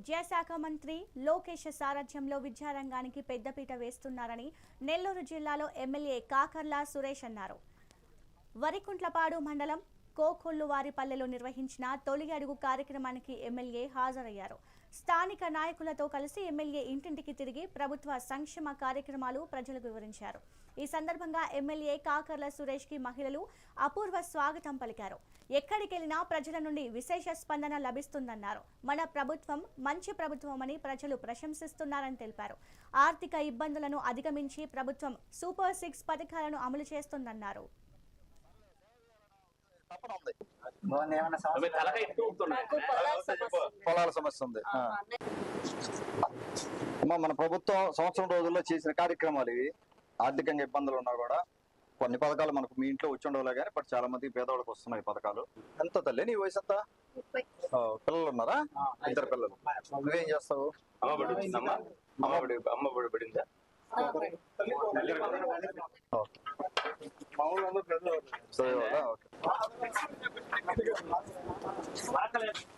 విద్యాశాఖ మంత్రి లోకేష్ సారథ్యంలో విద్యారంగానికి పెద్దపీట వేస్తున్నారని నెల్లూరు జిల్లాలో ఎమ్మెల్యే కాకర్ల సురేష్ అన్నారు. వరికుంట్లపాడు మండలం కోకొల్లువారిపల్లెలో నిర్వహించిన తొలి అడుగు కార్యక్రమానికి ఎమ్మెల్యే హాజరయ్యారు. స్థానిక నాయకులతో కలిసి ఎమ్మెల్యే ఇంటింటికి తిరిగి ప్రభుత్వ సంక్షేమ కార్యక్రమాలు ప్రజలకు వివరించారు. ఈ సందర్భంగా ఎమ్మెల్యే కాకర్ల సురేష్కి మహిళలు అపూర్వ స్వాగతం పలికారు. ఎక్కడికెళ్ళినా ప్రజల నుండి విశేష స్పందన లభిస్తుందన్నారు. మన ప్రభుత్వం మంచి ప్రభుత్వమని ప్రజలు ప్రశంసిస్తున్నారని తెలిపారు. ఆర్థిక ఇబ్బందులను అధిగమించి ప్రభుత్వం సూపర్ సిక్స్ పథకాలను అమలు చేస్తుందన్నారు. పొలాల సమస్య ఉంది. పొలాల సమస్య ఉంది. ఆ. ఆ, అన్నయ్య. అమ్మా, మన ప్రభుత్వం సంవత్సరం రోజుల్లో చేసిన కార్యక్రమాలు ఇవి. ఆర్థికంగా ఇబ్బందులు ఉన్నా కూడా కొన్ని పథకాలు మనకు మీ ఇంట్లో వచ్చి ఉండవులే కానీ బట్ చాలా మంది పేదవాళ్ళకి వస్తున్నాయి పథకాలు. ఎంత తల్లి? నీ వయసు ఎంత? పిల్లలు ఉన్నారా? ఇద్దరు పిల్లలు. నువ్వేం చేస్తావు? అమ్మ బడి వచ్చిందమ్మా అమ్మ బడి అమ్మ బడి పడిందా? ఓకే. Ángeles.